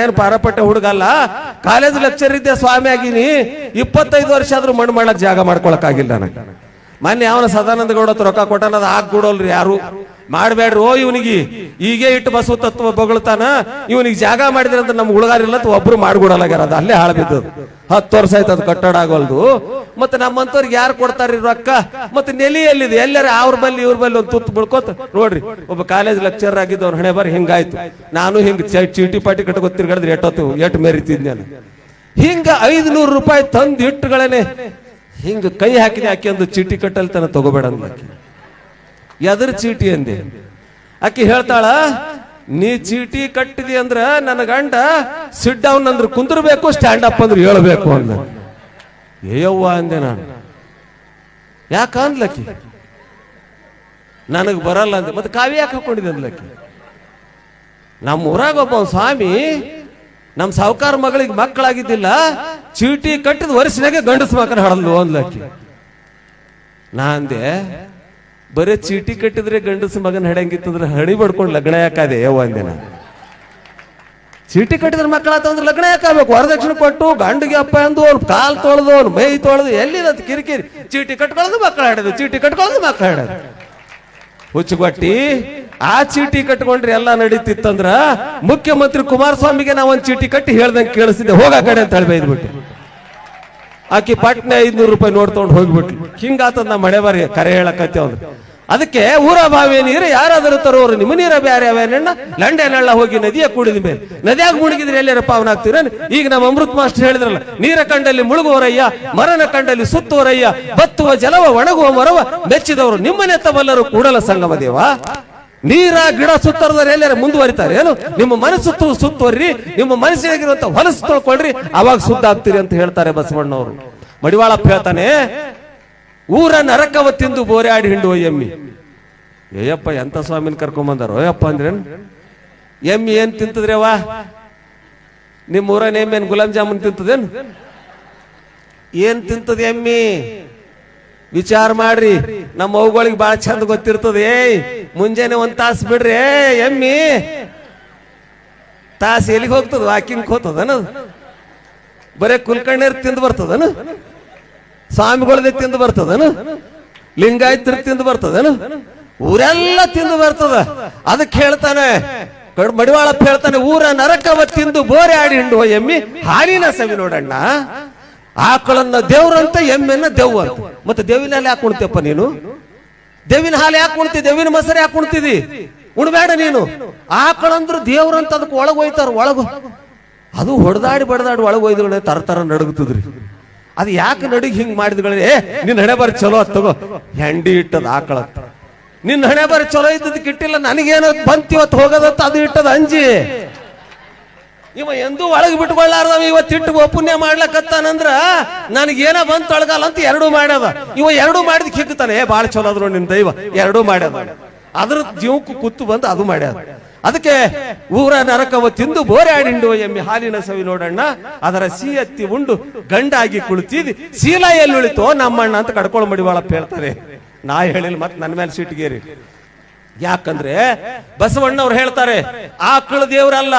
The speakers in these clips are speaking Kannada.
ಏನು ಪಾರಪಟ್ಟ ಹುಡುಗಲ್ಲ. ಕಾಲೇಜ್ ಲೆಕ್ಚರ್ ಇದ್ದೆ, ಸ್ವಾಮಿ ಆಗಿನಿ. ಇಪ್ಪತ್ತೈದು ವರ್ಷ ಆದ್ರೂ ಮಣ್ಣು ಮಾಡಕ್ ಜಾಗ ಮಾಡ್ಕೊಳಕ್ ಆಗಿಲ್ಲ ನನಗೆ. ಮೊನ್ನೆ ಅವನ ಸದಾನಂದ ಗೌಡ ರೊಕ್ಕ ಕೊಟ್ಟಾನ, ಅದು ಯಾರು? ಮಾಡ್ಬೇಡ್ರಿ, ಓ ಇವನಿಗೆ. ಈಗೇ ಇಟ್ಟು ಬಸವ ತತ್ವ ಬೊಗಳ್ತಾನ. ಇವನಿಗೆ ಜಾಗ ಮಾಡಿದ್ರೆ ಅಂತ ನಮ್ಗೆ ಉಳಗಾರಿಲ್ಲ ಅಂತ ಒಬ್ರು ಮಾಡ್ಬಿಡಲಾಗ್ಯಾರ ಅದು ಅಲ್ಲೇ ಹಾಳು ಬಿದ್ದು ಹತ್ತು ವರ್ಷ ಆಯ್ತು ಅದು ಕಟ್ಟಡ ಆಗೋಲ್ದು. ಮತ್ತೆ ನಮ್ಮಂತವ್ರಿಗೆ ಯಾರು ಕೊಡ್ತಾರ್ರಿ ರೊಕ್ಕ? ಮತ್ತೆ ನೆಲಿ ಎಲ್ಲಿದೆ? ಎಲ್ಲರ ಅವ್ರ ಬಲ್ಲಿ, ಇವ್ರ ಬಲ್ಲಿ ಒಂದು ತುತ್ತು ಬಿಳ್ಕೊತ. ನೋಡ್ರಿ, ಒಬ್ಬ ಕಾಲೇಜ್ ಲೆಕ್ಚರ್ ಆಗಿದ್ದವ್ರು ಹಣೆ ಬಾರಿ ಹಿಂಗಾಯ್ತು. ನಾನು ಹಿಂಗ್ ಚೀಟಿ ಪಾಟಿ ಕಟ್ಟ ತಿರ್ಗಾಡಿದ್ರೆ ಎಟ್ಟೋತು ಎಟ್ ಮೇರಿತಿದ್ ನಾನು. ಹಿಂಗ ಐದ್ನೂರು ರೂಪಾಯಿ ತಂದು ಇಟ್ಟುಗಳೇನೆ. ಹಿಂಗ ಕೈ ಹಾಕಿದೆ ಆಕೆ ಒಂದು ಚೀಟಿ ಕಟ್ಟಲ್ ತನ ತಗೋಬೇಡ ಆಕಿ. ಎದ್ರ ಚೀಟಿ ಅಂದೆ. ಆಕಿ ಹೇಳ್ತಾಳ, ನೀ ಚೀಟಿ ಕಟ್ಟಿದಿ ಅಂದ್ರ ನನ್ನ ಗಂಡ ಸಿಟ್ ಡೌನ್ ಅಂದ್ರೆ ಕುಂದ್ರಬೇಕು ಸ್ಟ್ಯಾಂಡ್ ಅಪ್ ಅಂದ್ರೆ ಹೇಳ್ಬೇಕು ಅಂದ. ಏಯವ್ವ ಅಂದೆ ನಾನು. ಯಾಕ ಅಂದ್ಲಕ್ಕಿ ನನಗೆ ಬರಲ್ಲ ಅಂದೆ. ಮತ್ತೆ ಕಾವಿ ಯಾಕೆ ಹಾಕೊಂಡಿದೆ ಅಂದ್ಲಕ್ಕಿ ನಮ್ಮ ಊರಾಗ ಒಬ್ಬ ಸ್ವಾಮಿ, ನಮ್ಮ ಸಾವುಕಾರ ಮಗಳಿಗೆ ಮಕ್ಕಳಾಗಿದ್ದಿಲ್ಲ, ಚೀಟಿ ಕಟ್ಟಿದ ವರ್ಷನಾಗೆ ಗಂಡಸ ಮಕ್ಕಳು ಹಡಲ್ಲು ಅಂದ್ಲಕ್ಕಿ ನಾ ಅಂದೆ ಬರೀ ಚೀಟಿ ಕಟ್ಟಿದ್ರೆ ಗಂಡಸ ಮಗನ ಹಡಂಗಿತ್ತಂದ್ರೆ ಹಣಿ ಬಡ್ಕೊಂಡು ಲಗ್ನ ಯಾಕಾದೆ ಒಂದಿನ ಚೀಟಿ ಕಟ್ಟಿದ್ರೆ ಮಕ್ಕಳಾತಂದ್ರೆ ಲಗ್ನ ಯಾಕಾಗಬೇಕು ವರದಕ್ಷಿಣೆ ಕೊಟ್ಟು ಗಂಡಿಗೆ ಅಪ್ಪ ಅಂದು ಅವ್ನು ಕಾಲ್ ತೊಳೆದು ಅವ್ನು ಮೈ ತೊಳೆದು ಎಲ್ಲಿದ ಕಿರಿಕಿರಿ. ಚೀಟಿ ಕಟ್ಕೊಳ್ಳೋದು ಮಕ್ಕಳು ಹಾಡೋದು, ಚೀಟಿ ಕಟ್ಕೊಳ್ಳೋದು ಮಕ್ಕಳು ಹಾಡೋದು. ಹುಚ್ಚುಗಟ್ಟಿ, ಆ ಚೀಟಿ ಕಟ್ಕೊಂಡ್ರೆ ಎಲ್ಲ ನಡೀತಿತ್ತಂದ್ರ ಮುಖ್ಯಮಂತ್ರಿ ಕುಮಾರಸ್ವಾಮಿಗೆ ನಾವು ಒಂದ್ ಚೀಟಿ ಕಟ್ಟಿ ಹೇಳ್ದಂಗೆ ಕೇಳಿಸಿದ್ದೆ. ಹೋಗ ಕಡೆ ಅಂತ ಹೇಳಿ ಬೈದ್ಬಿಟ್ಟು. ಆಕಿ ಪಟ್ನೆ ಐದ್ನೂರು ರೂಪಾಯಿ ನೋಡ್ಕೊಂಡು ಹೋಗ್ಬಿಟ್ಲು. ಹಿಂಗಾತದ ನಮ್ಮ ಮಳೆ ಬಾರಿ, ಕರೆ ಹೇಳಕತ್ತೆ ಅವ್ರು ಅದಕ್ಕೆ ಊರ ಬಾವಿ ನೀರು ಯಾರಾದರೂ ತರೋರು ನಿಮ್ಮ ನೀರ ಬ್ಯಾರೆ ಅವೇನಣ್ಣ ಲಂಡೆ ನಳ್ಳ ಹೋಗಿ ನದಿಯ ಕುಡಿದ ಮೇಲೆ. ನದಿಯಾಗ ಮುಳುಗಿದ್ರೆ ಎಲ್ಲಾರ ಆಗ್ತೀರನ್ ಈಗ ನಮ್ಮ ಅಮೃತ್ ಮಾಸ್ಟರ್ ಹೇಳಿದ್ರಲ್ಲ, ನೀರ ಕಂಡಲ್ಲಿ ಮುಳುಗುವರಯ್ಯ, ಮರನ ಕಂಡಲ್ಲಿ ಸುತ್ತುವರಯ್ಯ, ಬತ್ತುವ, ಜಲವ, ಒಣಗುವ, ಮರವ ಮೆಚ್ಚಿದವರು ನಿಮ್ಮನೆ ತಬಲ್ಲರು ಕೂಡಲ ಸಂಗಮ ದೇವ. ನೀರ, ಗಿಡ ಸುತ್ತರದ್ರೆ ಎಲ್ಲಾರ ಮುಂದುವರಿತಾರೆ. ಏನು? ನಿಮ್ಮ ಮನಸ್ಸು ಸುತ್ತುವರಿ ನಿಮ್ಮ ಮನಸ್ಸಿನಾಗಿರುವಂತ ಹೊಲಸು ತೊಳ್ಕೊಳ್ರಿ ಅವಾಗ ಸುದ್ದ ಆಗ್ತೀರಿ ಅಂತ ಹೇಳ್ತಾರೆ ಬಸವಣ್ಣವರು. ಮಡಿವಾಳಪ್ಪ ಹೇಳ್ತಾನೆ, ಊರ ನರಕವ ತಿಂದು ಬೋರೆ ಆಡಿ ಹಿಂಡು ಎಮ್ಮಿ. ಏಯಪ್ಪ, ಎಂತ ಸ್ವಾಮಿನ ಕರ್ಕೊಂಬಂದಾರ? ಓಯಪ್ಪ ಅಂದ್ರೇನು? ಎಮ್ಮಿ ಏನ್ ತಿಂತದ್ರೇವಾ ನಿಮ್ಮ ಊರ ಎಮ್ಮಿ ಗುಲಾಬ್ ಜಾಮೂನ್ ತಿಂತದೇನು? ಏನ್ ತಿಂತದ ಎಮ್ಮಿ? ವಿಚಾರ ಮಾಡ್ರಿ. ನಮ್ಮ ಅವುಗಳಿಗೆ ಬಾಳ ಚಂದ ಗೊತ್ತಿರ್ತದೆ. ಏಯ್ ಮುಂಜಾನೆ ಒಂದ್ ತಾಸ್ ಬಿಡ್ರಿ. ಏ ಎಮ್ಮಿ. ತಾಸು ಎಲ್ಲಿಗೆ ಹೋಗ್ತದ? ವಾಕಿಂಗ್ ಹೋಗ್ತದನ? ಬರೇ ಕುಲ್ಕರ್ಣಿಯರ್ ತಿಂದು ಬರ್ತದನ? ಸ್ವಾಮಿಗಳದೇ ತಿಂದು ಬರ್ತದನ? ಲಿಂಗಾಯತ್ರ ತಿಂದು ಬರ್ತದನ? ಊರೆಲ್ಲ ತಿಂದು ಬರ್ತದ. ಅದಕ್ಕೆ ಹೇಳ್ತಾನೆ ಮಡಿವಾಳಪ್ಪ ಹೇಳ್ತಾನೆ ಊರ ನರಕವ ತಿಂದು ಬೋರೆ ಆಡಿ ಹಿಂಡುವ ಎಮ್ಮಿ. ಹಾಲಿನ ಸವಿ ನೋಡಣ್ಣ. ಆಕಳನ್ನ ದೇವ್ರಂತ ಎಮ್ಮೆನ ದೆವ್ವ ಅಂತ ಮತ್ತೆ ದೇವಿನ ಹಾಲು ಯಾಕೆ ನೀನು? ದೇವಿನ ಹಾಲು ಯಾಕೆ ಉಣ್ತಿ? ದೇವಿನ ಮೊಸರು ಯಾಕೆ ಉಣ್ತಿದಿ? ಉಣ್ಬೇಡ ನೀನು. ಆಕಳಂದ್ರು ದೇವ್ರಂತ ಅದಕ್ಕೆ ಒಳಗೆ ಹೋಯ್ತಾರ ಒಳಗು ಅದು ಹೊಡೆದಾಡಿ ಬಡದಾಡಿ ಒಳಗೆ ಒಯ್ದುಗಳೇ ತರ ತರ ನಡುಗುತ್ತದ್ರಿ. ಅದು ಯಾಕೆ ನಡುಗಿ ಹಿಂಗ್ ಮಾಡಿದ್ಗಳೇ? ಏ, ನಿನ್ನ ಹಣೆ ಬರ ಚಲೋ ತಗೋ. ಹೆಂಡಿ ಇಟ್ಟದ ಆಕಳ ನಿನ್ನ ಹಣೆ ಬರ ಚಲೋ ಇದ್ದದಕ್ಕೆ ಇಟ್ಟಿಲ್ಲ ನನಗೇನೋ ಬಂತಿವತ್ತು ಹೋಗೋದತ್ತ ಅದು ಇಟ್ಟದ ಅಂಜಿ. ಇವ ಎಂದೂ ಒಳಗೆ ಬಿಟ್ಕೊಳ್ಳಾರ್ದವ ಇವತ್ತಿಟ್ಟು ಒಪ್ಪುಣ್ಯ ಮಾಡ್ಲಕತ್ತಾನಂದ್ರ ನನಗೇನ ಬಂತ ಒಳಗಲ್ಲ ಅಂತ ಎರಡೂ ಮಾಡ್ಯದ ಇವ ಎರಡೂ ಮಾಡಿದ್ ಕಿಕ್ತಾನೆ ಏ, ಬಾಳ ಚಲೋ ಅದ್ರು ನಿನ್ ದೈವ. ಎರಡೂ ಮಾಡ್ಯದ ಅದ್ರ ಜೀವಕ್ಕೂ ಕುತ್ತು ಬಂದು ಅದು ಮಾಡ್ಯದ ಅದಕ್ಕೆ ಊರ ನರಕವ ತಿಂದು ಬೋರೆ ಆಡಿಂಡು ಎಮ್ಮಿ ಹಾಲಿನ ಸವಿ ನೋಡಣ್ಣ, ಅದರ ಸಿಹಿ ಉಂಡು ಗಂಡಾಗಿ ಕುಳಿತಿದ್ ಎಲ್ಲಿ ಎಲ್ಲುಳಿತೋ ನಮ್ಮಣ್ಣ ಅಂತ ಕಡ್ಕೊಳ್ಳ ಮಡಿವಾಳಪ್ಪ ಹೇಳ್ತಾರೆ. ನಾ ಹೇಳಿಲ್ಲ ಮತ್ತೆ ನನ್ನ ಮೇಲೆ ಸಿಟ್ಟಿಗೇರಿ ಯಾಕಂದ್ರೆ ಬಸವಣ್ಣವ್ರು ಹೇಳ್ತಾರೆ, ಆಕಳ ದೇವರಲ್ಲ,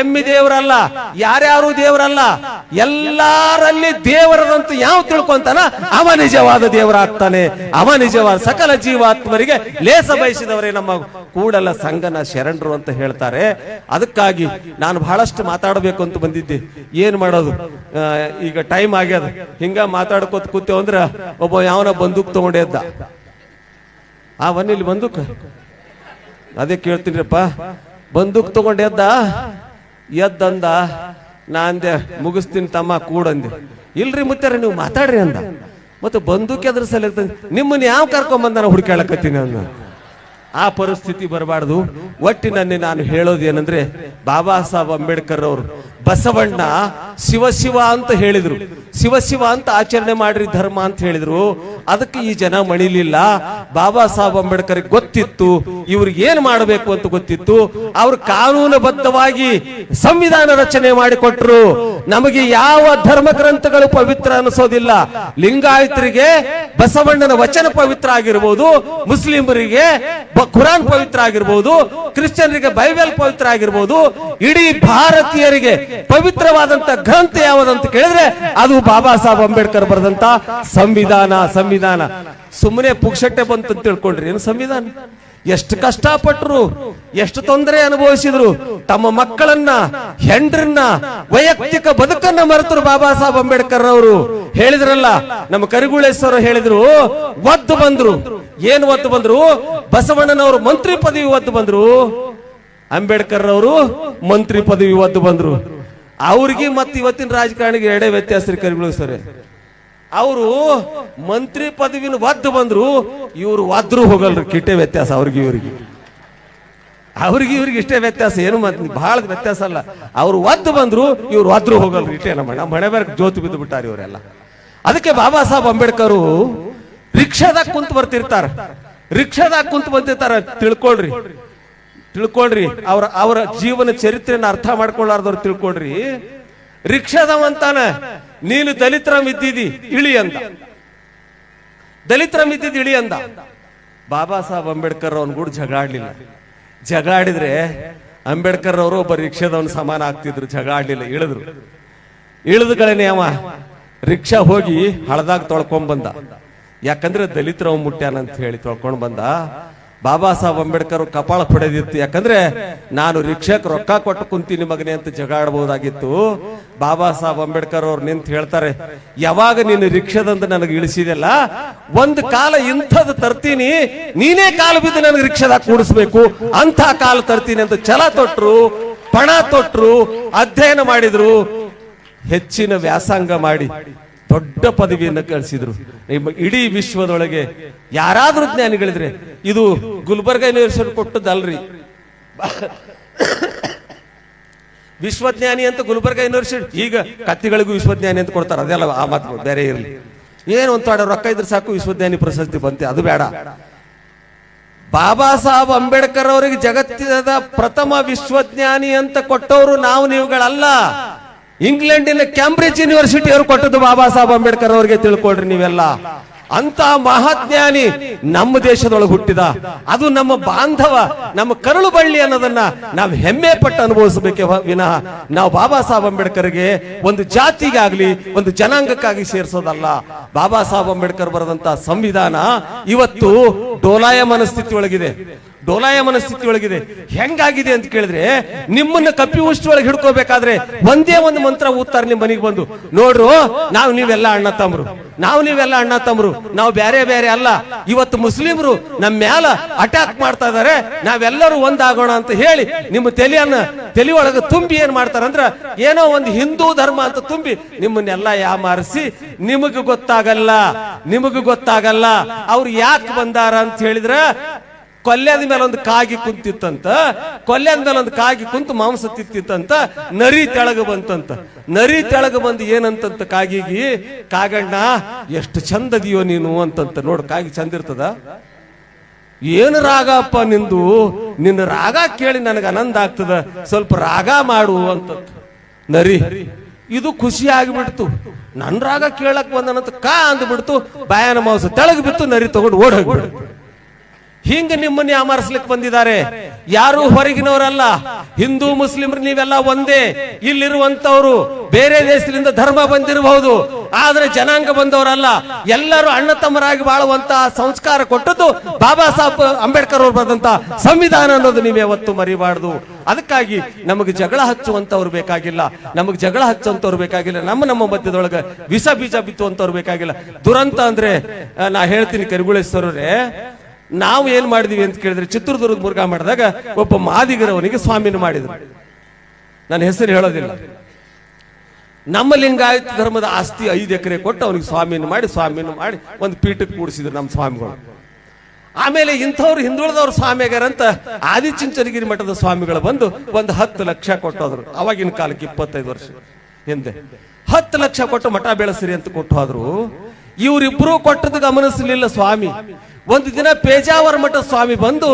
ಎಮ್ಮಿ ದೇವರಲ್ಲ, ಯಾರ್ಯಾರು ದೇವರಲ್ಲ, ಎಲ್ಲಾರಲ್ಲಿ ದೇವರದಂತ ಯಾವ ತಿಳ್ಕೊಂತಾನ? ಅವ ನಿಜವಾದ ದೇವರಾಗ್ತಾನೆ, ಅವ ನಿಜವಾದ ಸಕಲ ಜೀವಾತ್ಮರಿಗೆ ಲೇಸ ಬಯಸಿದವರೇ ನಮ್ಮ ಕೂಡಲ ಸಂಗನ ಶರಣರು ಅಂತ ಹೇಳ್ತಾರೆ. ಅದಕ್ಕಾಗಿ ನಾನು ಬಹಳಷ್ಟು ಮಾತಾಡಬೇಕು ಅಂತ ಬಂದಿದ್ದೆ. ಏನ್ ಮಾಡೋದು? ಈಗ ಟೈಮ್ ಆಗ್ಯದ. ಹಿಂಗ ಮಾತಾಡ್ಕೋತ ಕೂತೇವಂದ್ರ ಒಬ್ಬ ಯಾವನ ಬಂದೂಕ್ ತಗೊಂಡೇ ಇದ್ದ. ಆ ಇಲ್ಲಿ ಬಂದೂಕ್. ಅದೇ ಕೇಳ್ತೀನಿರಪ್ಪ ಬಂದೂಕ್ ತಗೊಂಡು ಎದ್ದ? ಎದ್ದಂದ? ನಾ ಅಂದೆ, ಮುಗಿಸ್ತೀನಿ ತಮ್ಮ ಕೂಡಂದೆ ಇಲ್ರಿ ಮುತ್ತಾರ ನೀವು ಮಾತಾಡ್ರಿ ಅಂದ. ಮತ್ತೆ ಬಂದೂಕ್ ಎದ್ರ ಸಲ ನಿಮ್ಮನ್ನ ಯಾವ ಕರ್ಕೊಂಬಂದ ಹುಡುಕಾಳಕತ್ತೀನಿ ಅಂದ. ಆ ಪರಿಸ್ಥಿತಿ ಬರಬಾರ್ದು. ಒಟ್ಟಿನಲ್ಲಿ ನಾನು ಹೇಳೋದು ಏನಂದ್ರೆ ಬಾಬಾ ಸಾಹೇಬ್ ಅಂಬೇಡ್ಕರ್ ಅವರು ಬಸವಣ್ಣ ಶಿವ ಶಿವ ಅಂತ ಹೇಳಿದ್ರು. ಶಿವ ಶಿವ ಅಂತ ಆಚರಣೆ ಮಾಡ್ರಿ, ಧರ್ಮ ಅಂತ ಹೇಳಿದ್ರು. ಅದಕ್ಕೆ ಈ ಜನ ಮಣಿಲಿಲ್ಲ. ಬಾಬಾ ಸಾಹೇಬ್ ಅಂಬೇಡ್ಕರ್ ಗೊತ್ತಿತ್ತು. ಇವ್ರಿಗೆ ಏನ್ ಮಾಡಬೇಕು ಅಂತ ಗೊತ್ತಿತ್ತು. ಅವ್ರು ಕಾನೂನುಬದ್ಧವಾಗಿ ಸಂವಿಧಾನ ರಚನೆ ಮಾಡಿಕೊಟ್ರು. ನಮಗೆ ಯಾವ ಧರ್ಮ ಗ್ರಂಥಗಳು ಪವಿತ್ರ ಅನಿಸೋದಿಲ್ಲ. ಲಿಂಗಾಯತರಿಗೆ ಬಸವಣ್ಣನ ವಚನ ಪವಿತ್ರ ಆಗಿರ್ಬೋದು, ಮುಸ್ಲಿಮರಿಗೆ ಕುರಾನ್ ಪವಿತ್ರ ಆಗಿರ್ಬೋದು, ಕ್ರಿಶ್ಚಿಯನ್ರಿಗೆ ಬೈಬಲ್ ಪವಿತ್ರ ಆಗಿರ್ಬೋದು, ಇಡೀ ಭಾರತೀಯರಿಗೆ ಪವಿತ್ರವಾದಂತ ಗ್ರಂಥ ಯಾವುದಂತ ಕೇಳಿದ್ರೆ ಅದು ಬಾಬಾ ಸಾಹೇಬ್ ಅಂಬೇಡ್ಕರ್ ಬರೆದಂತ ಸಂವಿಧಾನ ಸಂವಿಧಾನ. ಸುಮ್ಮನೆ ಪುಕ್ಷಟ್ಟೆ ಬಂತು ಅಂತ ತಿಳ್ಕೊಂಡ್ರಿ, ಏನು ಸಂವಿಧಾನ? ಎಷ್ಟು ಕಷ್ಟಪಟ್ಟರು ಎಷ್ಟು ತೊಂದರೆ ಅನುಭವಿಸಿದ್ರು, ತಮ್ಮ ಮಕ್ಕಳನ್ನ, ಹೆಂಡ್ರನ್ನ, ವೈಯಕ್ತಿಕ ಬದುಕನ್ನ ಮರೆತರು ಬಾಬಾ ಸಾಹೇಬ್ ಅಂಬೇಡ್ಕರ್ ಅವರು ಹೇಳಿದ್ರಲ್ಲ, ನಮ್ಮ ಕರಿಗುಳೇಶ್ವರ ಹೇಳಿದ್ರು, ಒದ್ದು ಬಂದ್ರು. ಏನು ಒದ್ದು ಬಂದ್ರು? ಬಸವಣ್ಣನವರು ಮಂತ್ರಿ ಪದವಿ ಒದ್ದು ಬಂದ್ರು. ಅಂಬೇಡ್ಕರ್ ಅವರು ಮಂತ್ರಿ ಪದವಿ ಒದ್ದು ಬಂದ್ರು. ಅವ್ರಿಗೆ ಮತ್ತೆ ಇವತ್ತಿನ ರಾಜಕಾರಣಿಗೆ ಎರಡೇ ವ್ಯತ್ಯಾಸ ರೀ ಕರಿಗುಳೇಶ್ವರ ಅವರು ಮಂತ್ರಿ ಪದವಿನ ಒದ್ದು ಬಂದ್ರು, ಇವ್ರು ಒದ್ರು ಹೋಗಲ್ರಿ, ಕಿಟ್ಟೆ ವ್ಯತ್ಯಾಸ ಅವ್ರಿಗೆ ಇವ್ರಿಗೆ. ಅವ್ರಿಗೆ ಇವ್ರಿಗೆ ಇಷ್ಟೇ ವ್ಯತ್ಯಾಸ, ಏನು ಮತ್ತೆ ಬಹಳ ವ್ಯತ್ಯಾಸ ಅಲ್ಲ. ಅವ್ರು ಒದ್ದು ಬಂದ್ರು, ಇವ್ರು ಒದ್ರು ಹೋಗಲ್ರಿ ಇಷ್ಟೇ ನಮ್ಮ ನಮ್ಮ ಮನೆ ಬೇರೆ ಬಿದ್ದು ಬಿಟ್ಟಾರ ಇವರೆಲ್ಲ. ಅದಕ್ಕೆ ಬಾಬಾ ಸಾಹೇಬ್ ಅಂಬೇಡ್ಕರ್ ರಿಕ್ಷಾದಾಗ ಕುಂತ ಬರ್ತಿರ್ತಾರ. ರಿಕ್ಷಾದಾಗ ಕುಂತ ಬಂದಿರ್ತಾರ, ತಿಳ್ಕೊಳ್ರಿ. ತಿಳ್ಕೊಳ್ರಿ. ಅವ್ರ, ಅವರ ಜೀವನ ಚರಿತ್ರೆಯನ್ನ ಅರ್ಥ ಮಾಡ್ಕೊಳ್ಳಾರ್ದವ್ರು ತಿಳ್ಕೊಳ್ರಿ. ರಿಕ್ಷಾದವಂತಾನ ನೀನು ದಲಿತರ ಇದ್ದಿದಿ, ಇಳಿ ಅಂತ ದಲಿತರ ಇದ್ದಿದ್ದು ಇಳಿ ಅಂದ. ಬಾಬಾ ಸಾಹೇಬ್ ಅಂಬೇಡ್ಕರ್ ಅವನ್ ಕೂಡ ಜಗಾಡ್ಲಿಲ್ಲ. ಜಗಳಾಡಿದ್ರೆ ಅಂಬೇಡ್ಕರ್ ಅವರು ಒಬ್ಬ ರಿಕ್ಷಾದವನ್ ಸಮಾನ ಆಗ್ತಿದ್ರು, ಜಗಾಡ್ಲಿಲ್ಲ, ಇಳಿದ್ರು. ಇಳಿದುಗಳೇನೆ ಅವ ರಿಕ್ಷಾ ಹೋಗಿ ಹಳದಾಗ ತೊಳ್ಕೊಂಡ್ ಬಂದ ಯಾಕಂದ್ರೆ ದಲಿತರ ಮುಟ್ಟ್ಯಾನ ಅಂತ ಹೇಳಿ ತೊಳ್ಕೊಂಡ್ ಬಂದ ಬಾಬಾ ಸಾಹೇಬ್ ಅಂಬೇಡ್ಕರ್ ಕಪಾಳ ಪಡೆದಿತ್ತು. ಯಾಕಂದ್ರೆ ನಾನು ರಿಕ್ಷಾಕ್ ರೊಕ್ಕ ಕೊಟ್ಟು ಕುಂತೀನಿ ಮಗನೆ ಅಂತ ಜಗಾಡಬಹುದಾಗಿತ್ತು ಬಾಬಾ ಸಾಹೇಬ್ ಅಂಬೇಡ್ಕರ್ ಅವ್ರು ನಿಂತು ಹೇಳ್ತಾರೆ, ಯಾವಾಗ ನೀನು ರಿಕ್ಷಾದಂತ ನನಗೆ ಇಳಿಸಿದೆಲ್ಲ? ಒಂದು ಕಾಲ ಇಂಥದ್ದು ತರ್ತೀನಿ, ನೀನೇ ಕಾಲು ಬಿದ್ದು ನನಗೆ ರಿಕ್ಷಾದಾಗ ಕೂಡಿಸ್ಬೇಕು. ಅಂತ ಕಾಲ ತರ್ತೀನಿ ಅಂತ ಛಲ ತೊಟ್ರು, ಪಣ ತೊಟ್ರು, ಅಧ್ಯಯನ ಮಾಡಿದ್ರು. ಹೆಚ್ಚಿನ ವ್ಯಾಸಂಗ ಮಾಡಿ ದೊಡ್ಡ ಪದವಿಯನ್ನು ಕಳಿಸಿದ್ರು. ಇಡೀ ವಿಶ್ವದೊಳಗೆ ಯಾರಾದ್ರೂ ಜ್ಞಾನಿಗಳಿದ್ರೆ ಇದು ಗುಲ್ಬರ್ಗ ಯೂನಿವರ್ಸಿಟಿ ಕೊಟ್ಟದಲ್ರಿ ವಿಶ್ವಜ್ಞಾನಿ ಅಂತ ಗುಲ್ಬರ್ಗ ಯೂನಿವರ್ಸಿಟಿ ಈಗ ಕತ್ತಿಗಳಿಗೂ ವಿಶ್ವಜ್ಞಾನಿ ಅಂತ ಕೊಡ್ತಾರೆ. ಅದೆಲ್ಲ ಆ ಮಾತು ಬೇರೆ ಇರಲಿ. ಏನು ಒಂದು ರೊಕ್ಕ ಇದ್ರೆ ಸಾಕು, ವಿಶ್ವಜ್ಞಾನಿ ಪ್ರಶಸ್ತಿ ಬಂತೆ. ಅದು ಬೇಡ. ಬಾಬಾ ಸಾಹೇಬ್ ಅಂಬೇಡ್ಕರ್ ಅವರಿಗೆ ಜಗತ್ತಿನ ಪ್ರಥಮ ವಿಶ್ವಜ್ಞಾನಿ ಅಂತ ಕೊಟ್ಟವರು ನಾವು ನೀವುಗಳಲ್ಲ. ಇಂಗ್ಲೆಂಡಿನ ಕ್ಯಾಂಬ್ರಿಡ್ಜ್ ಯೂನಿವರ್ಸಿಟಿ ಅವರು ಕೊಟ್ಟದ್ದು ಬಾಬಾ ಸಾಹೇಬ್ ಅಂಬೇಡ್ಕರ್ ಅವರಿಗೆ ತಿಳ್ಕೊಳ್ರಿ ನೀವೆಲ್ಲ. ಅಂತ ಮಹಾಜ್ಞಾನಿ ನಮ್ಮ ದೇಶದೊಳಗೆ ಹುಟ್ಟಿದ. ಅದು ನಮ್ಮ ಬಾಂಧವ, ನಮ್ಮ ಕರುಳು ಬಳ್ಳಿ ಅನ್ನೋದನ್ನ ನಾವು ಹೆಮ್ಮೆ ಪಟ್ಟು ಅನುಭವಿಸಬೇಕೆ ವಿನಃ ನಾವು ಬಾಬಾ ಸಾಹೇಬ್ ಅಂಬೇಡ್ಕರ್ಗೆ ಒಂದು ಜಾತಿಗಾಗ್ಲಿ, ಒಂದು ಜನಾಂಗಕ್ಕಾಗಿ ಸೇರಿಸೋದಲ್ಲ. ಬಾಬಾ ಸಾಹೇಬ್ ಅಂಬೇಡ್ಕರ್ ಬರೆದಂತ ಸಂವಿಧಾನ ಇವತ್ತು ಡೋಲಾಯ ಮನಸ್ಥಿತಿ ಒಳಗಿದೆ ಡೋಲಾಯ ಸ್ಥಿತಿ ಒಳಗಿದೆ ಹೆಂಗಾಗಿದೆ ಅಂತ ಕೇಳಿದ್ರೆ, ನಿಮ್ಮನ್ನ ಕಪ್ಪಿ ಉಷ್ಟಿ ಒಳಗೆ ಹಿಡ್ಕೋಬೇಕಾದ್ರೆ ಒಂದೇ ಒಂದು ಮಂತ್ರ ಓದ್ತಾರೆ ನಿಮ್ ಮನೆಗೆ ಬಂದು, ನೋಡ್ರು, ನಾವು ನೀವೆಲ್ಲ ಅಣ್ಣ ತಮ್ರು. ನಾವು ನೀವೆಲ್ಲ ಅಣ್ಣ ತಮ್ರು. ನಾವು ಬೇರೆ ಬೇರೆ ಅಲ್ಲ. ಇವತ್ತು ಮುಸ್ಲಿಮರು ನಮ್ಮ ಮ್ಯಾಲ ಅಟ್ಯಾಕ್ ಮಾಡ್ತಾ ಇದಾರೆ. ನಾವೆಲ್ಲರೂ ಒಂದಾಗೋಣ ಅಂತ ಹೇಳಿ ನಿಮ್ಮ ತಲೆಯನ್ನ ತಲೆ ತುಂಬಿ ಏನ್ ಮಾಡ್ತಾರಂದ್ರ ಏನೋ ಒಂದು ಹಿಂದೂ ಧರ್ಮ ಅಂತ ತುಂಬಿ ನಿಮ್ಮನ್ನೆಲ್ಲ ಯಾಮಾರಿಸಿ, ನಿಮಗೆ ಗೊತ್ತಾಗಲ್ಲ ನಿಮಗೆ ಗೊತ್ತಾಗಲ್ಲ. ಅವ್ರು ಯಾಕೆ ಬಂದಾರ ಅಂತ ಹೇಳಿದ್ರ ಕೊಲ್ಯದ ಮೇಲೆ ಒಂದು ಕಾಗಿ ಕುಂತಿತ್ತಂತ, ಕೊಲ್ಯದ ಮೇಲೆ ಒಂದು ಕಾಗಿ ಕುಂತು ಮಾಂಸ ತಿತ್ತಿತ್ತಂತ ನರಿ ತೆಳಗ ಬಂತಂತ. ನರಿ ತೆಳಗ ಬಂದು ಏನಂತಂತ ಕಾಗಿಗಿ, ಕಾಗಣ್ಣ, ಎಷ್ಟು ಚಂದದಿಯೋ ನೀನು ಅಂತಂತ ನೋಡ್, ಕಾಗಿ ಚಂದ ಇರ್ತದ ಏನು ರಾಗಪ್ಪ ನಿಂದು? ನಿನ್ನ ರಾಗ ಕೇಳಿ ನನಗೆ ಆನಂದ ಆಗ್ತದ. ಸ್ವಲ್ಪ ರಾಗ ಮಾಡು ಅಂತ ನರಿ, ಇದು ಖುಷಿ ಆಗಿಬಿಡ್ತು. ನನ್ನ ರಾಗ ಕೇಳಕ್ ಬಂದನಂತ ಕಾ ಅಂದ್ಬಿಡ್ತು. ಬಾಯನ ಮಾಂಸ ತೆಳಗ್ ಬಿತ್ತು, ನರಿ ತಗೊಂಡು ಓಡ್ ಹೋಗ್ಬಿಡ್ತು. ಹಿಂಗ ನಿಮ್ಮನ್ನ ಯಾಮಾರಿಸ್ಲಿಕ್ಕೆ ಬಂದಿದ್ದಾರೆ. ಯಾರು ಹೊರಗಿನವರಲ್ಲ. ಹಿಂದೂ ಮುಸ್ಲಿಮ್ರು ನೀವೆಲ್ಲ ಒಂದೇ. ಇಲ್ಲಿರುವಂತವ್ರು ಬೇರೆ ದೇಶದಿಂದ ಧರ್ಮ ಬಂದಿರಬಹುದು. ಆದ್ರೆ ಜನಾಂಗ ಬಂದವರಲ್ಲ. ಎಲ್ಲರೂ ಅಣ್ಣ ತಮ್ಮರಾಗಿ ಬಾಳುವಂತ ಸಂಸ್ಕಾರ ಕೊಟ್ಟದ್ದು ಬಾಬಾ ಸಾಹೇಬ್ ಅಂಬೇಡ್ಕರ್ ಅವರು ಬರೆದಂತ ಸಂವಿಧಾನ ಅನ್ನೋದು ನೀವು ಯಾವತ್ತು ಮರಿಬಾರ್ದು. ಅದಕ್ಕಾಗಿ ನಮಗೆ ಜಗಳ ಹಚ್ಚುವಂತವ್ರು ಬೇಕಾಗಿಲ್ಲ. ನಮಗೆ ಜಗಳ ಹಚ್ಚುವಂತವ್ರು ಬೇಕಾಗಿಲ್ಲ. ನಮ್ಮ ನಮ್ಮ ಮಧ್ಯದೊಳಗೆ ವಿಷ ಬೀಜ ಬಿತ್ತುವಂತವ್ರು ಬೇಕಾಗಿಲ್ಲ. ದುರಂತ ಅಂದ್ರೆ ನಾ ಹೇಳ್ತೀನಿ ಕರಿಗುಳೇಶ್ವರರೇ ನಾವು ಏನ್ ಮಾಡಿದೀವಿ ಅಂತ ಕೇಳಿದ್ರೆ ಚಿತ್ರದುರ್ಗ ಮುರುಘಾ ಮಾಡಿದಾಗ ಒಬ್ಬ ಮಾದಿಗರವನಿಗೆ ಸ್ವಾಮಿನ ಮಾಡಿದ್ರು. ನನ್ನ ಹೆಸರು ಹೇಳೋದಿಲ್ಲ. ನಮ್ಮ ಲಿಂಗಾಯತ ಧರ್ಮದ ಆಸ್ತಿ ಐದು ಎಕರೆ ಕೊಟ್ಟು ಅವನಿಗೆ ಸ್ವಾಮಿನ ಮಾಡಿ ಸ್ವಾಮಿನ ಮಾಡಿ ಒಂದು ಪೀಠಕ್ಕೆ ಕೂಡಿಸಿದ್ರು ನಮ್ಮ ಸ್ವಾಮಿಗಳು. ಆಮೇಲೆ ಇಂಥವ್ರು ಹಿಂದುಳಿದವ್ರು ಸ್ವಾಮಿಗಾರಂತ ಆದಿಚುಂಚನಗಿರಿ ಮಠದ ಸ್ವಾಮಿಗಳು ಬಂದು ಒಂದು ಹತ್ತು ಲಕ್ಷ ಕೊಟ್ಟೋದ್ರು. ಅವಾಗಿನ ಕಾಲಕ್ಕೆ ಇಪ್ಪತ್ತೈದು ವರ್ಷ ಹಿಂದೆ. ಹತ್ತು ಲಕ್ಷ ಕೊಟ್ಟು ಮಠ ಬೆಳೆಸಿರಿ ಅಂತ ಕೊಟ್ಟು ಹೋದ್ರು ಇವರಿಬ್ರು ಕೊಟ್ಟದ್ದು ಗಮನಿಸಲಿಲ್ಲ ಸ್ವಾಮಿ. ಒಂದು ದಿನ ಪೇಜಾವರ ಮಠ ಸ್ವಾಮಿ ಬಂದು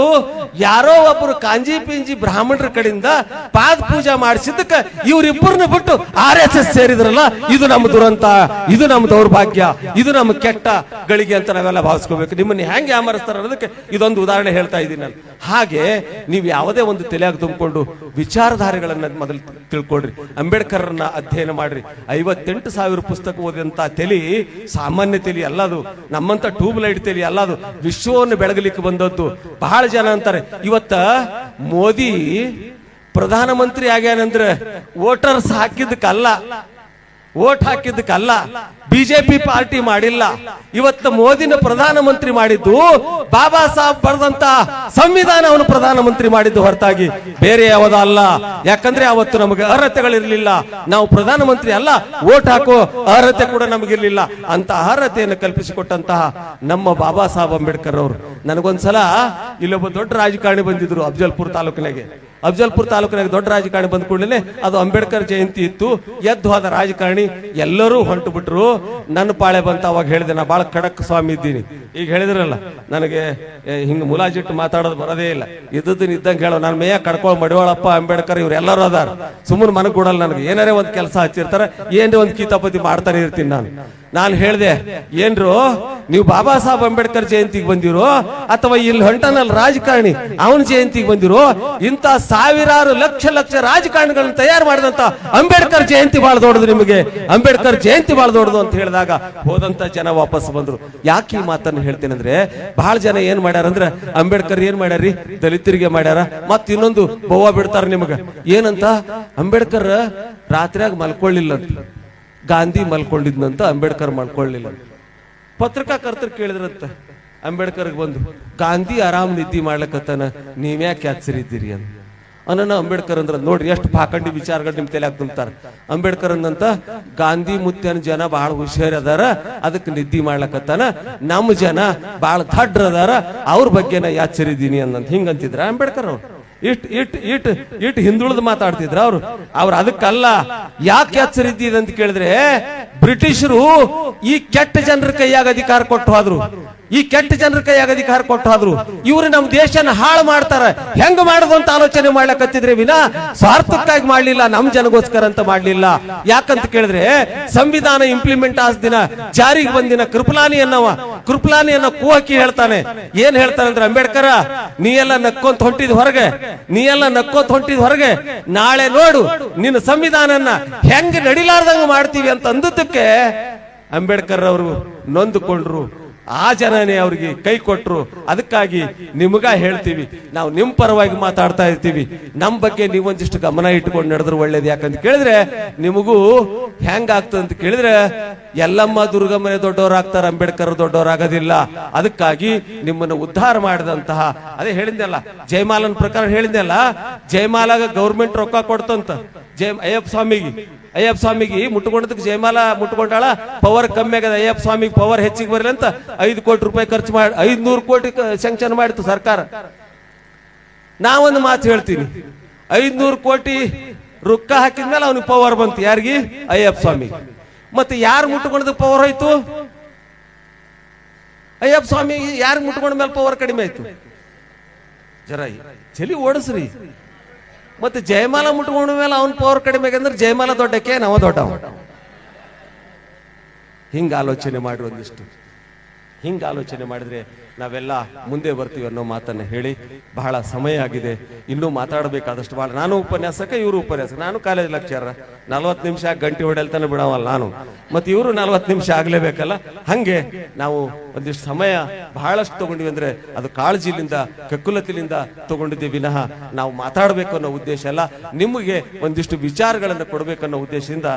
ಯಾರೋ ಒಬ್ಬರು ಕಾಂಜಿ ಪಿಂಜಿ ಬ್ರಾಹ್ಮಣರ ಕಡೆಯಿಂದ ಪಾದ ಪೂಜಾ ಮಾಡಿಸಿದ್ದಕ್ಕ ಇವರಿಬ್ಬರನ್ನ ಬಿಟ್ಟು ಆರ್ ಎಸ್ ಎಸ್ ಸೇರಿದ್ರಲ್ಲ, ಇದು ನಮ್ಮ ದುರಂತ, ಇದು ನಮ್ಮ ದೌರ್ಭಾಗ್ಯ, ಇದು ನಮ್ಮ ಕೆಟ್ಟ ಗಳಿಗೆ ಅಂತ ನಾವೆಲ್ಲ ಭಾವಿಸ್ಕೋಬೇಕು. ನಿಮ್ಮನ್ನ ಹೆಂಗೆ ಯಾಮರಿಸ್ತಾರ ಅನ್ನೋದಕ್ಕೆ ಇದೊಂದು ಉದಾಹರಣೆ ಹೇಳ್ತಾ ಇದ್ದೀನಿ ನಾನು. ಹಾಗೆ ನೀವು ಯಾವುದೇ ಒಂದು ತಲೆಯಾಗಿ ತುಂಬಿಕೊಂಡು ವಿಚಾರಧಾರೆಗಳನ್ನ ಮೊದಲು ತಿಳ್ಕೊಳ್ರಿ. ಅಂಬೇಡ್ಕರ್ನ ಅಧ್ಯಯನ ಮಾಡ್ರಿ. ಐವತ್ತೆಂಟು ಸಾವಿರ ಪುಸ್ತಕ ಓದಿದಂತ ತಲಿ, ಸಾಮಾನ್ಯ ತಲೆ ಅಲ್ಲದು ನಮ್ಮಂತ ಟ್ಯೂಬ್ ಲೈಟ್ ತಲೆ ಅಲ್ಲದು ವಿಶ್ವವನ್ನು ಬೆಳಗಲಿಕ್ಕೆ ಬಂದದ್ದು. ಬಹಳ ಜನ ಅಂತಾರೆ ಇವತ್ತ ಮೋದಿ ಪ್ರಧಾನಮಂತ್ರಿ ಆಗ್ಯಾನಂದ್ರೆ ವೋಟರ್ಸ್ ಹಾಕಿದ್ದಕ್ಕಲ್ಲ ವೋಟ್ ಹಾಕಿದ್ದಕ್ಕಲ್ಲ ಬಿಜೆಪಿ ಪಾರ್ಟಿ ಮಾಡಿಲ್ಲ. ಇವತ್ತು ಮೋದಿನ ಪ್ರಧಾನಮಂತ್ರಿ ಮಾಡಿದ್ದು ಬಾಬಾ ಸಾಹೇಬ್ ಬರೆದಂತ ಸಂವಿಧಾನ ಅವನು ಪ್ರಧಾನಮಂತ್ರಿ ಮಾಡಿದ್ದು ಹೊರತಾಗಿ. ಬೇರೆ ಯಾವುದೋ ಅಲ್ಲ. ಯಾಕಂದ್ರೆ ಅವತ್ತು ನಮಗೆ ಅರ್ಹತೆಗಳಿರ್ಲಿಲ್ಲ. ನಾವು ಪ್ರಧಾನಮಂತ್ರಿ ಅಲ್ಲ. ವೋಟ್ ಹಾಕೋ ಅರ್ಹತೆ ಕೂಡ ನಮಗಿರ್ಲಿಲ್ಲ. ಅಂತ ಅರ್ಹತೆಯನ್ನು ಕಲ್ಪಿಸಿಕೊಟ್ಟಂತಹ ನಮ್ಮ ಬಾಬಾ ಸಾಹೇಬ್ ಅಂಬೇಡ್ಕರ್ ಅವರು. ನನಗೊಂದ್ಸಲ ಇಲ್ಲೊಬ್ಬ ದೊಡ್ಡ ರಾಜಕಾರಣಿ ಬಂದಿದ್ರು ಅಫಜಲ್ಪುರ್ ತಾಲೂಕಿನಾಗೆ. ಅಫಜಲ್ಪುರ್ ತಾಲೂಕಿನಾಗ ದೊಡ್ಡ ರಾಜಕಾರಣಿ ಬಂದ ಕೂಡಲೇ ಅದು ಅಂಬೇಡ್ಕರ್ ಜಯಂತಿ ಇತ್ತು. ಎದ್ದು ಹೋದ ರಾಜಕಾರಣಿ ಎಲ್ಲರೂ ಹೊಂಟು ಬಿಟ್ರು ನನ್ನ ಪಾಳೆ ಬಂತ, ಅವಾಗ ಹೇಳಿದೆ, ನಾ ಭಾಳ ಖಡಕ್ ಸ್ವಾಮಿ ಇದ್ದೀನಿ. ಈಗ ಹೇಳಿದ್ರಲ್ಲ, ನನಗೆ ಹಿಂಗೆ ಮುಲಾಜಿಟ್ಟು ಮಾತಾಡೋದು ಬರೋದೇ ಇಲ್ಲ. ಇದ್ದದನ್ನ ಇದ್ದಂಗೆ ಹೇಳೋ. ನಾನು ಮೇಯ ಕಡ್ಕೊಳ ಮಡಿವಾಳಪ್ಪ, ಅಂಬೇಡ್ಕರ್ ಇವ್ರು ಎಲ್ಲರೂ ಅದಾರ. ಸುಮ್ಮನೆ ಮನಗೂಡಲ್ಲ ನನಗೆ. ಏನಾರೇ ಒಂದು ಕೆಲಸ ಹಚ್ಚಿರ್ತಾರೆ ಏನೇ ಒಂದು ಕೀತಾಪತಿ ಮಾಡ್ತಾನೆ ಇರ್ತೀನಿ ನಾನು. ನಾನು ಹೇಳ್ದೆ, ಏನ್ರು, ನೀವು ಬಾಬಾ ಸಾಹೇಬ್ ಅಂಬೇಡ್ಕರ್ ಜಯಂತಿಗೆ ಬಂದಿರೋ ಅಥವಾ ಇಲ್ಲಿ ಹೊಂಟನಲ್ ರಾಜಕಾರಣಿ ಅವನ ಜಯಂತಿಗೆ ಬಂದಿರೋ ಇಂತ ಸಾವಿರಾರು ಲಕ್ಷ ಲಕ್ಷ ರಾಜಕಾರಣಿಗಳನ್ನ ತಯಾರು ಮಾಡಿದಂತ ಅಂಬೇಡ್ಕರ್ ಜಯಂತಿ ಬಾಳ ದೊಡ್ಡದು ನಿಮಗೆ. ಅಂಬೇಡ್ಕರ್ ಜಯಂತಿ ಬಾಳ ದೊಡ್ಡದು ಅಂತ ಹೇಳಿದಾಗ ಹೋದಂತ ಜನ ವಾಪಸ್ ಬಂದ್ರು. ಯಾಕೆ ಈ ಮಾತನ್ನು ಹೇಳ್ತೇನೆ ಅಂದ್ರೆ ಬಹಳ ಜನ ಏನ್ ಮಾಡ್ಯಾರ ಅಂದ್ರೆ, ಅಂಬೇಡ್ಕರ್ ಏನ್ ಮಾಡ್ಯಾರಿ? ದಲಿತರಿಗೆ ಮಾಡ್ಯಾರ. ಮತ್ ಇನ್ನೊಂದು ಬೋವಾ ಬಿಡ್ತಾರ ನಿಮಗೆ. ಏನಂತ? ಅಂಬೇಡ್ಕರ್ ರಾತ್ರಿಯಾಗ ಮಲ್ಕೊಳ್ಳಿಲ್ಲ ಅಂತ. ಗಾಂಧಿ ಮಲ್ಕೊಂಡಿದ್ನಂತ ಅಂಬೇಡ್ಕರ್ ಮಲ್ಕೊಳ್ಳಿಲ್ಲ ಅಂತ ಪತ್ರಕಾಕರ್ತರು ಕೇಳಿದ್ರಂತ, ಅಂಬೇಡ್ಕರ್ಗೆ ಬಂದು, ಗಾಂಧಿ ಆರಾಮ್ ನಿದ್ದೆ ಮಾಡ್ಲಕತ್ತಾನ, ನೀವ್ಯಾಕೆ ಹಚ್ಚರಿದ್ದೀರಿ ಅಂತ. ಅನ್ನನ ಅಂಬೇಡ್ಕರ್ ಅಂದ್ರ, ನೋಡ್ರಿ ಎಷ್ಟು ಪಾಕಂಡಿ ವಿಚಾರಗಳು ನಿಮ್ ತಲೆ ತುಂಬ್ತಾರ. ಅಂಬೇಡ್ಕರ್ ಅಂದಂತ ಗಾಂಧಿ ಮುತ್ಯನ ಜನ ಬಹಳ ಹುಷಾರ್ ಅದಾರ ಅದಕ್ಕೆ ನಿದ್ದಿ ಮಾಡ್ಲಕತ್ತಾನ ನಮ್ಮ ಜನ ಬಹಳ ದಡ್ರ ಅದಾರ, ಅವ್ರ ಬಗ್ಗೆನ ಯಾಚರಿದ್ದೀನಿ ಅನ್ನಂತ ಹಿಂಗಂತಿದ್ರ ಅಂಬೇಡ್ಕರ್ ಅವ್ರು. ಇಟ್ ಇಟ್ ಇಟ್ ಇಟ್ ಹಿಂದುಳಿದು ಮಾತಾಡ್ತಿದ್ರ ಅವ್ರು. ಅವ್ರು ಅದಕ್ಕಲ್ಲ ಯಾಕೆ ಎಚ್ಚರಿದ್ದೀರಿ ಅಂತ ಕೇಳಿದ್ರೆ ಬ್ರಿಟಿಷರು ಈ ಕೆಟ್ಟ ಜನರ ಕೈಯಾಗ ಅಧಿಕಾರ ಕೊಟ್ಟು ಹೋದ್ರು. ಈ ಕೆಟ್ಟ ಜನರ ಕೈಯಾಗ ಅಧಿಕಾರ ಕೊಟ್ಟಾದ್ರು ಇವರು ಇವ್ರು ನಮ್ಮ ದೇಶನ ಹಾಳು ಮಾಡ್ತಾರ. ಹೆಂಗ್ ಮಾಡುದು ಅಂತ ಆಲೋಚನೆ ಮಾಡ್ಲಕತ್ತಿದ್ರೆ ವಿನ ಸ್ವಾರ್ಥಕ್ಕಾಗಿ ಮಾಡ್ಲಿಲ್ಲ, ನಮ್ ಜನಗೋಸ್ಕರ ಅಂತ ಮಾಡ್ಲಿಲ್ಲ. ಯಾಕಂತ ಕೇಳಿದ್ರೆ ಸಂವಿಧಾನ ಇಂಪ್ಲಿಮೆಂಟ್ ಆದ ದಿನ ಜಾರಿಗೆ ಬಂದಿನ ಕೃಪಲಾನಿ ಅನ್ನವ, ಕೃಪಲಾನಿ ಅನ್ನೋ ಕೂಹಕಿ ಹೇಳ್ತಾನೆ. ಏನ್ ಹೇಳ್ತಾನೆ ಅಂದ್ರೆ, ಅಂಬೇಡ್ಕರ, ನೀ ಎಲ್ಲ ನಕ್ಕೊಂತ ಹೊಂಟಿದ್ ಹೊರಗೆ, ನೀ ಎಲ್ಲ ನಕ್ಕೊಂತ ಹೊಂಟಿದ್ ಹೊರಗೆ, ನಾಳೆ ನೋಡು ನಿನ್ನ ಸಂವಿಧಾನನ ಹೆಂಗ್ ನಡಿಲಾರ್ದಂಗ ಮಾಡ್ತೀವಿ ಅಂತ ಅಂದದಕ್ಕೆ ಅಂಬೇಡ್ಕರ್ ಅವರು ನೊಂದುಕೊಂಡ್ರು. ಆ ಜನನೇ ಅವ್ರಿಗೆ ಕೈ ಕೊಟ್ರು. ಅದಕ್ಕಾಗಿ ನಿಮಗ ಹೇಳ್ತೀವಿ. ನಾವು ನಿಮ್ ಪರವಾಗಿ ಮಾತಾಡ್ತಾ ಇರ್ತೀವಿ. ನಮ್ ಬಗ್ಗೆ ನೀವೊಂದಿಷ್ಟು ಗಮನ ಇಟ್ಕೊಂಡು ನಡೆದ್ರೆ ಒಳ್ಳೇದು. ಯಾಕಂತ ಕೇಳಿದ್ರೆ ನಿಮಗೂ ಹೆಂಗ್ ಆಗ್ತದೆ ಅಂತ ಕೇಳಿದ್ರೆ ಎಲ್ಲಮ್ಮ ದುರ್ಗಮ್ಮನೆ ದೊಡ್ಡವರಾಗ್ತಾರೆ, ಅಂಬೇಡ್ಕರ್ ದೊಡ್ಡವರಾಗೋದಿಲ್ಲ. ಅದಕ್ಕಾಗಿ ನಿಮ್ಮನ್ನು ಉದ್ಧಾರ ಮಾಡಿದಂತಹ, ಅದೇ ಹೇಳಿದ್ನಲ್ಲ, ಜಯಮಾಲನ್ ಪ್ರಕಾರ ಹೇಳಿದ್ನಲ್ಲ, ಜಯಮಾಲಾಗ ಗೌರ್ಮೆಂಟ್ ರೊಕ್ಕ ಕೊಡ್ತಂತ. ಜಯ ಅಯ್ಯಪ್ಪ ಸ್ವಾಮಿಗೆ. ಅಯ್ಯಪ್ಪ ಸ್ವಾಮಿಗೆ ಮುಟ್ಕೊಂಡದಕ್ಕೆ ಜಯಮಾಲ ಮುಟ್ಕೊಂಡಾಳ ಪವರ್ ಕಮ್ಮಿ ಆಗದ. ಅಯ್ಯಪ್ಪ ಸ್ವಾಮಿಗೆ ಪವರ್ ಹೆಚ್ಚಿಗೆ ಬರಲಿ ಅಂತ ಐದು ಕೋಟಿ ರೂಪಾಯಿ ಖರ್ಚು ಮಾಡಿ ಐದ್ನೂರು ಕೋಟಿ ಸ್ಯಾಂಕ್ಷನ್ ಮಾಡಿತ್ತು ಸರ್ಕಾರ. ನಾವೊಂದು ಮಾತು ಹೇಳ್ತೀನಿ. ಐದ್ನೂರು ಕೋಟಿ ರೊಕ್ಕ ಹಾಕಿದ್ಮೇಲೆ ಅವನಿಗೆ ಪವರ್ ಬಂತು. ಯಾರಿಗೆ? ಅಯ್ಯಪ್ಪ ಸ್ವಾಮಿ ಮತ್ತೆ ಯಾರು ಮುಟ್ಕೊಂಡದಕ್ಕೆ ಪವರ್ ಹೋಯ್ತು? ಅಯ್ಯಪ್ಪ ಸ್ವಾಮಿ ಯಾರು ಮುಟ್ಕೊಂಡ ಮೇಲೆ ಪವರ್ ಕಡಿಮೆ ಆಯ್ತು? ಜರ ಚಲಿ ಓಡಿಸ್ರಿ. ಮತ್ತೆ ಜಯಮಾಲ ಮುಟ್ಕೊಂಡ ಮೇಲೆ ಅವನ ಪವರ್ ಕಡಿಮೆ ಅಂದ್ರೆ ಜಯಮಾಲ ದೊಡ್ಡಕ್ಕೆ ನಾವು ದೊಡ್ಡ ಹಿಂಗ ಆಲೋಚನೆ ಮಾಡಿ ಒಂದಿಷ್ಟು. ಹಿಂಗ ಆಲೋಚನೆ ಮಾಡಿದ್ರೆ ನಾವೆಲ್ಲ ಮುಂದೆ ಬರ್ತೀವಿ ಅನ್ನೋ ಮಾತನ್ನ ಹೇಳಿ ಬಹಳ ಸಮಯ ಆಗಿದೆ. ಇನ್ನೂ ಮಾತಾಡಬೇಕಾದಷ್ಟು ಬಹಳ ನಾನು ಉಪನ್ಯಾಸಕ, ಇವರು ಉಪನ್ಯಾಸಕ. ನಾನು ಕಾಲೇಜ್ ಲೆಕ್ಚರ್ ನಲ್ವತ್ತು ನಿಮಿಷ ಗಂಟೆ ಹೊಡೆಲ್ತಾನೆ ಬಿಡವಲ್ಲ ನಾನು. ಮತ್ತೆ ಇವರು ನಲ್ವತ್ತು ನಿಮಿಷ ಆಗಲೇಬೇಕಲ್ಲ? ಹಾಗೆ ನಾವು ಒಂದಿಷ್ಟು ಸಮಯ ಬಹಳಷ್ಟು ತಗೊಂಡಿವಿ ಅಂದ್ರೆ ಅದು ಕಾಳಜಿಲಿಂದ ಕಕ್ಕುಲತಿಲಿಂದ ತಗೊಂಡಿದ್ದೀವಿ ವಿನಃ ನಾವು ಮಾತಾಡಬೇಕು ಅನ್ನೋ ಉದ್ದೇಶ ಅಲ್ಲ. ನಿಮಗೆ ಒಂದಿಷ್ಟು ವಿಚಾರಗಳನ್ನು ಕೊಡಬೇಕನ್ನೋ ಉದ್ದೇಶದಿಂದ